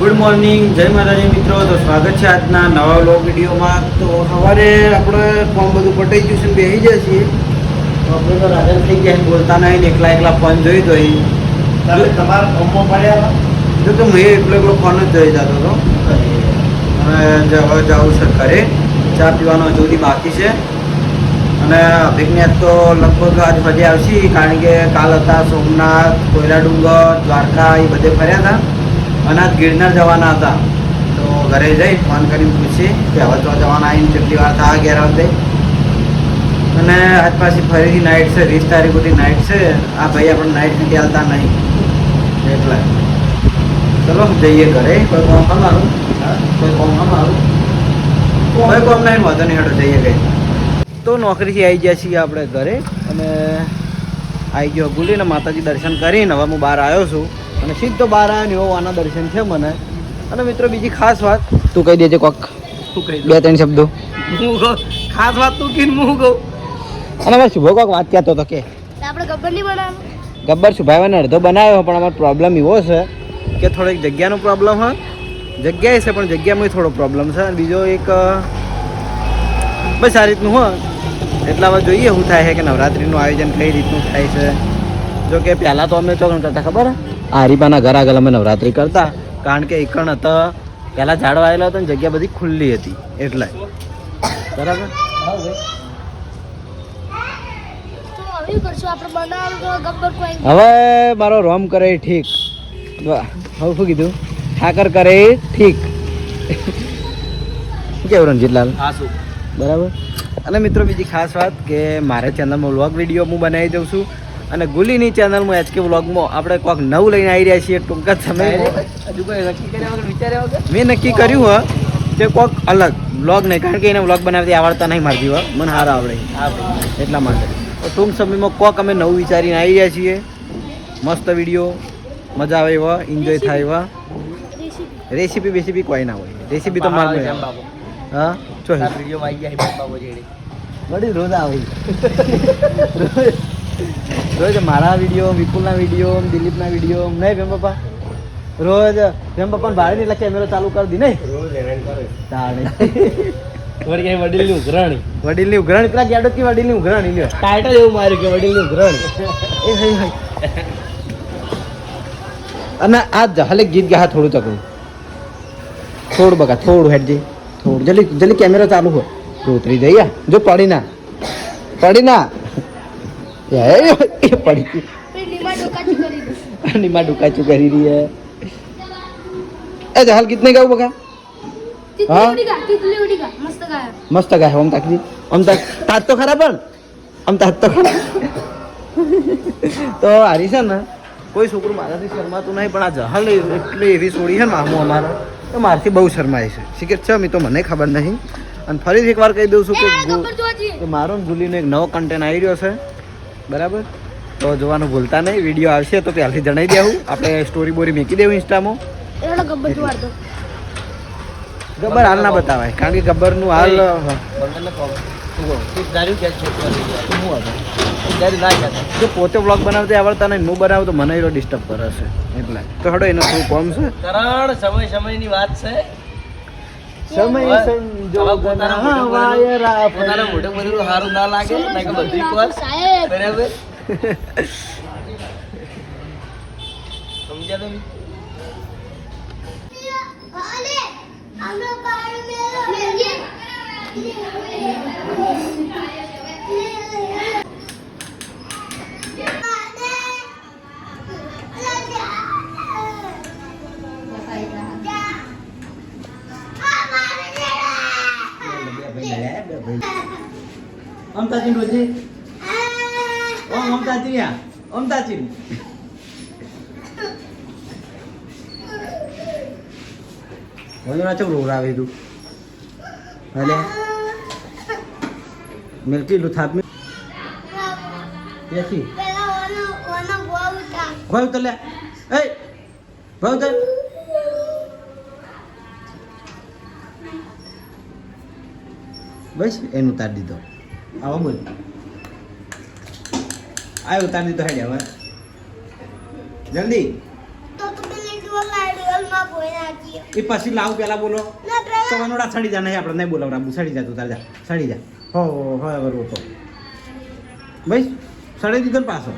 Good morning જય માતાજી મિત્રો. તો સ્વાગત છે આજના નવા વ્લોગ વિડીયોમાં. તો સવારે આપણે ફોર્મ બધું પટાઈ ગયું છે બેસી જાય છીએ. તો આપણે તો રાજન થઈ ગયા બોલતા નહીં એકલા એકલા ફોન જોઈ તો તમારા ફોર્મમાં પડ્યા જો તો મેં એકલો એકલો ફોન જ જોઈ જતો હતો. અને હવે જાઉં છે ઘરે. ચા પીવાનો હજુ બાકી છે. અને અભિજ્ઞાત તો લગભગ આજ બધે આવશે કારણ કે કાલ હતા સોમનાથ કોયલા ડુંગર દ્વારકા એ બધે ફર્યા હતા. અને આજ ગિરનાર જવાના હતા. તો ઘરે જઈ ફોન કરીને પૂછી કે હવે તો જવાના આવીને કેટલી વાર થા અગિયાર વાગે. અને આજ પાછી ફરીથી નાઇટ છે, વીસ તારીખ સુધી નાઇટ છે. આ ભાઈ આપણે નાઇટ નથી હાલતા નહીં. એટલે. ચલો, જઈએ ઘરે. કોઈ કોમ અમારું કોઈ કોમ અમારું કોઈ કોમ નહીં, વાંધો નહીં હેઠળ જઈએ ગઈ તો નોકરીથી આવી ગયા છીએ આપણે ઘરે. અને આવી ગયો ગુલીને માતાજી દર્શન કરીને હવે હું બહાર આવ્યો છું. અને સીધો બહાર આવ્યો ને એવો આના દર્શન છે મને. અને મિત્રો બીજી ખાસ વાત. તું કહી દેજે કોક. બે ત્રણ શબ્દો. હું કહું ખાસ વાત તું કીન હું કહું. અને હવે શુભો કોક વાત કહેતો હતો કે. આપણે ગબ્બર નહીં બનાવવાનું? ગબ્બર શુભાઈને અડધો બનાવ્યો પણ અમારો પ્રોબ્લેમ એવો છે કે થોડીક જગ્યાનો પ્રોબ્લેમ હોય. જગ્યાએ છે પણ જગ્યામાં થોડો પ્રોબ્લેમ છે. અને બીજો એક બસ આ રીતનું હોય. એટલા હવે જોઈએ શું થાય છે કે નવરાત્રિનું આયોજન કઈ રીતનું થાય છે. જો કે પહેલાં તો અમે ચોકન કરતા ખબર આ હરીબાના ઘર આગળ અમે નવરાત્રિ કરતા. કારણ કે એકણ હતા પહેલાં ઝાડ વાયેલા હતા ને જગ્યા બધી ખુલ્લી હતી. એટલે બરાબર? હવે મારો રોમ કરે ઠીક. હવે શું કીધું? ઠાકર કરે ઠીક. કેવું રણજીતલાલ? બરાબર? અને મિત્રો બીજી ખાસ વાત કે મારે ચેનલમાં વ્લોગ વીડિયો હું બનાવી દઉં છું. અને ગુલીની ચેનલમાં એચકે વ્લોગમાં આપણે કોઈક નવું લઈને આવી રહ્યા છીએ. ટૂંક વગર મેં નક્કી કર્યું હોય કે કોઈક અલગ વ્લોગ નહીં કારણ કે એને વ્લોગ બનાવતી આવડતા નહીં મારતી હોય મને સારા આવડે. એટલા માટે. તો ટૂંક સમયમાં કોક અમે નવું વિચારીને આવી રહ્યા છીએ. મસ્ત વીડિયો મજા આવે એવા એન્જોય થાય એવા. રેસીપી રેસીપી બેસીપી કોઈ ના હોય. રેસીપી તો મારું હા? ચો વીડિયો આવી ગયા બાબુ જેડી વળી રોજ આવે. રોજ મારા વીડિયો વિપુલના વીડિયો દિલીપના વીડિયો નહીં ભેમ પપ્પા? રોજ ભેમ પપ્પાને ભારે નહીં એટલે કેમેરો ચાલુ કરી દી નહીં? રોજ હેરાન કરે. તાણે. વળી વડીલની ઉઘરાણી. વડીલની ઉઘરાણી? પેલા ગેડો કી વડીલની ઉઘરાણી લ્યો. ટાઇટલ એવું માર્યું કે વડીલની ઉઘરાણી. એ હઈ હઈ અને આ જહાલે ગીત ગયા થોડું ચકડું થોડું બકા થોડું હેડજે. થોડું. જલ્દી જલ્દી કેમેરો ચાલુ હોય. તો ઉતરી જઈએ જો પડી ના પડી ના એ પડી નીમાં ડુકાચું કરી રહી હે. એ જહાલ ગીત નહીં ગાવું બકા. હા? તિતલી ઉડી ગા તિતલી ઉડી ગા. મસ્ત ગાયા. ગાય આમ તાકી આમ તાક તાત તો હારી છે ને કોઈ છોકરું મારાથી શરમાતું નહીં પણ આ જહાલ એટલી એવી છોડી છે ને મામું અમારા તો મારથી બહુ શરમાય છે. શીખર છે મેં તો મને ખબર નહીં. અને ફરીથી એકવાર કહી દઉં છું કે મારો ને ગુલીનો એક નવો કન્ટેન્ટ આવી રહ્યો છે. બરાબર? તો જોવાનું ભૂલતા નહીં વીડિયો આવશે તો પહેલાંથી જણાવી દેવું આપણે સ્ટોરી બોરી મૂકી દેવું ઇન્સ્ટામાં. ગબ્બર હાલ ના બતાવાય કારણ કે ગબ્બરનું હાલ શું શું જો પોતે વ્લોગ બનાવતા આવડતા નહીં હું બનાવું તો મને એનો ડિસ્ટર્બ કરે છે એટલે. તો હડો એનો થોડું કોમ છે? કરણ સમય સમયની વાત છે. સમય પોતાના મોઢે બોલેલું સારું ના લાગે ના કે બધી કોર બરાબર? સમજ્યા તમે? અમતાચીન યા અમતાચીન હવે ના ચમ રોરાવે તું? હલે મિલકી લુથાપ મે યસી ભાવ એ ભાવ તલે બસ, એનું તાર દીધો. આવો બોલ. આ ઉતાર દીધો હેડે હવે જલ્દી તો તું એ પછી લાવ પેલા બોલો. તો વનોડા સડી જા નહીં આપણે નહીં બોલાવ રાબુ સડી જા તું તાર જા સડી જા. હો હો હો હવે રોતો ભાઈ સડી દીધો ને પાછો.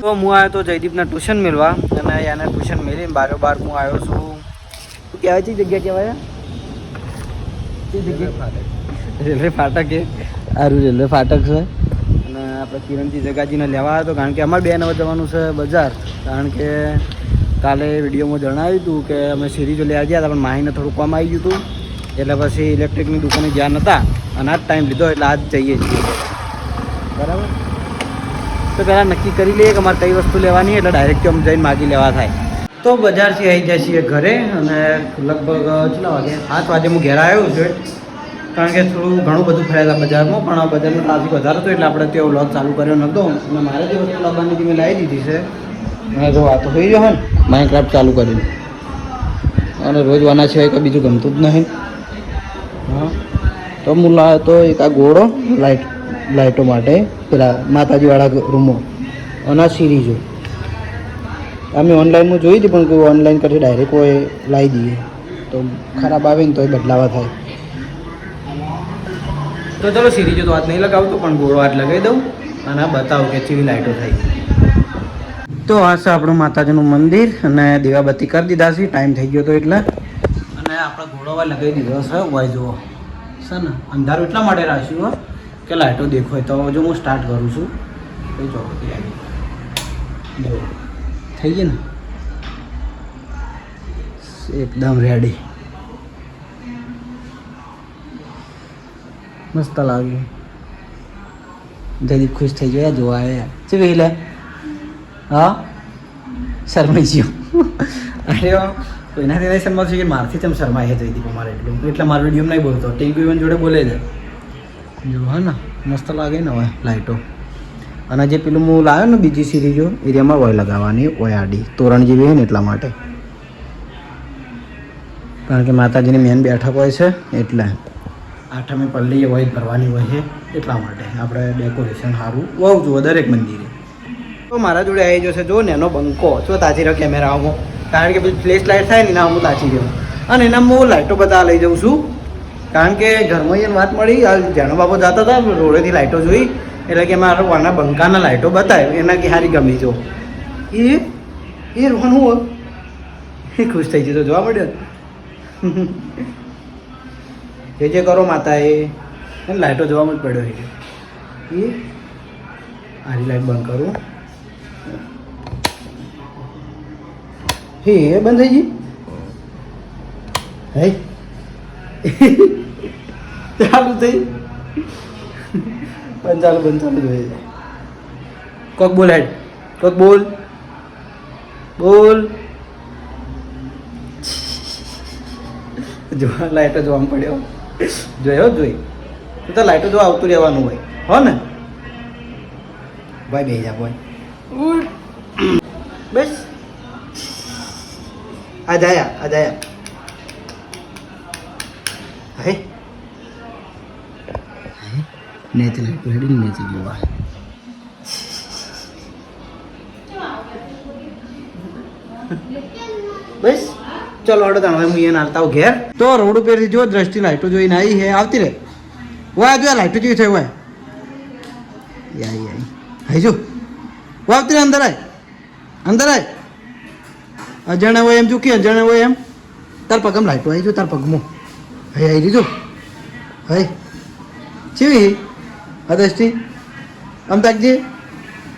તો હું આવ્યો તો જયદીપના ટ્યુશન મેળવા અને એને ટ્યુશન મેળવીને બારો બાર હું આવ્યો છું. શું કહેવાય છે જગ્યા કહેવાય? તે જગ્યા? રેલવે ફાટક. સારું રેલવે ફાટક છે. અને આપણે કિરણજી જગાજીને લેવા આવ્યો હતો કારણ કે અમારે બે નવા જવાનું છે બજાર. કારણ કે કાલે વિડીયોમાં જણાવ્યું હતું કે અમે સિરીઝો લેવા ગયા હતા, પણ માહીને થોડું કામ આવી ગયું હતું. એટલે પછી ઇલેક્ટ્રિકની દુકાને જ્યાં નહોતા અને આ જ ટાઈમ લીધો, એટલે આજ જઈએ છીએ. બરાબર? તો પહેલાં નક્કી કરી લઈએ કે અમારે કઈ વસ્તુ લેવાની એટલે ડાયરેક્ટ અમે જઈને માગી લેવા થાય. તો બજારથી આવી જાય છીએ ઘરે અને લગભગ, કેટલા વાગે? સાત વાગે હું ઘેર આવ્યો છું. કારણ કે થોડું ઘણું બધું ફર્યા બજારમાં, પણ આ બજારનું ટ્રાફિક વધારે હતો એટલે આપણે તે વ્લોગ ચાલુ કર્યો નહોતો. અને મારે જે વસ્તુ લાવવાની હતી, મેં લાવી દીધી છે. અને જો વાતો થઈ ગયો ને માઇનક્રાફ્ટ ચાલુ કરીને. અને રોજ વાના સિવાય કંઈ બીજું ગમતું જ નહીં. હા. તો હું લાવ્યો તો એક આ ગોળો લાઇટ લાઇટો માટે, પેલા માતાજીવાળા રૂમો અને આ સિરીઝો અમે ઓનલાઈનમાં જોઈ હતી, પણ કોઈ ઓનલાઈન કરશે ડાયરેક્ટ કોઈ લાવી દઈએ. તો ખરાબ આવે ને તો એ બદલાવા થાય. તો ચલો સીરીજો તો હાથ નહીં લગાવતો, પણ ગોળો હાથ લગાવી દઉં અને બતાવું કે ચીવી લાઇટો થાય તો આ છે આપણું માતાજીનું મંદિર અને દીવાબત્તી કરી દીધા છે, ટાઈમ થઈ ગયો તો એટલે. અને આપણે ઘોડોવા લગાવી દીધો છે વાય જુઓ. છે ને, અંધારું એટલા માટે રાખ્યું કે લાઇટો દેખાય. તો જો હું સ્ટાર્ટ કરું છું. તો જો જો થઈ ગઈ ને? એકદમ રેડી મસ્ત લાગ્યું જયદીપ ખુશ થઈ ગયા જોવા આવ્યા શું કહી લે? હા? શરમાઈ ગયો. અરે કોઈનાથી નહીં શરમાવશે કે મારથી તેમ શરમાય છે જયદીપ અમારે એટલું? એટલે મારો વીડિયો નહીં બોલતો. ટીવી ઇવન જોડે બોલે છે. જો હા ને મસ્ત લાગે ને હવે લાઇટો અને જે પેલું હું લાવ્યો ને બીજી સિરીઝો એરિયામાં ઓય લગાવવાની ઓય આડી તોરણ જેવી હોય ને એટલા માટે. કારણ કે માતાજીની મેન બેઠક હોય છે એટલે. આઠમે પલ્લી હોય ભરવાની હોય છે, એટલા માટે આપણે ડેકોરેશન સારું બહુ જુઓ દરેક મંદિરે. તો મારા જોડે આવી જશે જો ને એનો બંકો. જો તાજી રહ્યો કેમેરા આવો કારણ કે પછી ફ્લેશ લાઇટ થાય ને, એના હું તાચી રહ્યો અને એના હું લાઇટો બધા લઈ જાઉં છું. કારણ કે ઘરમાં એને વાત મળી આ જાણો બાબો જતા હતા રોડેથી લાઇટો જોઈ. એટલે કે મારા વાના બંકાના લાઇટો બતાવ્યો. એના કે સારી ગમી જો. એ એ રોવાનું ખુશ થઈ જતો જોવા મળ્યો. જે જે કરો માતા એ એને લાઇટો જોવામાં જ પડ્યો છે. એ આની લાઇટ બંધ કરું. હે, એ બંધ થઈ ગઈ? હે? ચાલુ થઈ. બંધ ચાલુ બંધ, ચાલુ જોઈએ છે. કોક બોલ હેડ. કોક બોલ. બોલ. જોવા લાઇટો જોવામાં પડ્યો. જોયો જોઈ તું તો લાઈટો જોવા આવતું રહેવાનું હોય. હો ને? ભાઈ બે જા ભાઈ. બસ. આ જાયા આ જાયા. હે? નેચે લાઈટ રેડી નેચે જોવા બસ. ચલો હડો તાણ હું અહીંયા નાલતા આવું ઘેર. તો રોડ ઉપર જો દ્રષ્ટિ લાઈટો જોઈને આવી હે આવતી રે. વાય જો લાઈટો જોઈ થઈ હોય યાઈ યાઈ હઈ જો. આવતી રે, અંદર આય. અંદર આય. અજાણે હોય એમ ચૂકી અજાણે હોય એમ. તાર પગમ લાઈટો આવી જો, તાર પગમો. હે આવી રીજો હે ચેવી હા દ્રષ્ટિ? આમ તાકજી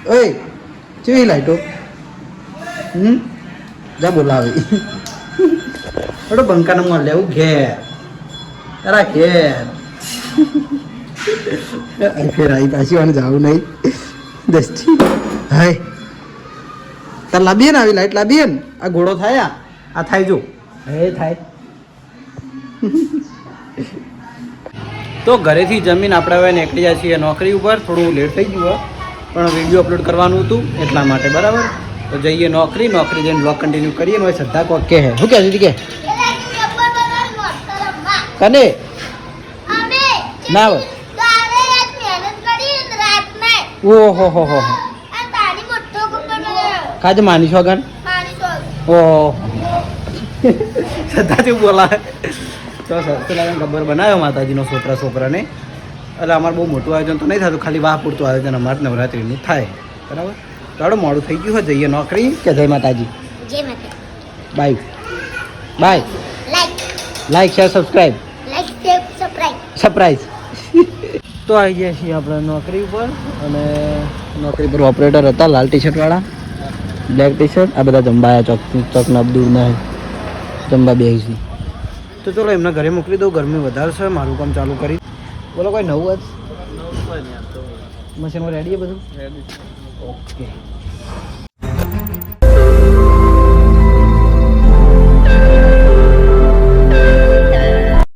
ઓય ચેવી લાઈટો? હમ? જા બોલાવી. થોડો બંકાનો મોલ લેવું ઘેર. તારા ઘેર. આ ફેર આવી પાછી વાને જવું નહીં. દસ્તી હાય. તાર લાવીએ ને આવી લાઈટ લાવીએ ને. આ ઘોડો થાય. આ આ થાય જો. હે થાય. તો ઘરેથી જમીન આપણે હવે નીકળી જાય છીએ નોકરી ઉપર. થોડું લેટ થઈ ગયું પણ વીડિયો અપલોડ કરવાનું હતું એટલા માટે બરાબર? તો જઈએ નોકરી નોકરી જઈને બ્લોગ કન્ટિન્યુ કરીએ ને શ્રદ્ધા કોક કે શું કહે દીદી કે? કને? ના હોય. ઓહો, હો હો કાજ માની છો ગણ ઓહો. શ્રદ્ધાથી બોલાવે. તો સત્યનારાયણ ગબ્બર બનાવ્યો માતાજીનો છોકરા, છોકરાને. એટલે અમારે બહુ મોટું આયોજન તો નહીં થતું, ખાલી વાહ પૂરતું આયોજન અમારે નવરાત્રિનું થાય. બરાબર? ચાલો મોડું થઈ ગયું હોય જઈએ નોકરી. કે જય માતાજી. જય bye bye like like share subscribe like share subscribe surprise તો આવી ગયા છીએ આપણે નોકરી ઉપર અને નોકરી પર ઓપરેટર હતા લાલ ટી શર્ટ વાળા. બ્લેક ટી શર્ટ આ બધા જંબાયા ચોક ચોકના દૂરના જંબા બે છે. તો ચલો એમને ઘરે મોકલી દઉં ગરમી વધારે છે મારું કામ ચાલુ કરી. બોલો કોઈ નવું જ મશીનમાં રેડી છે બધું? ઓકે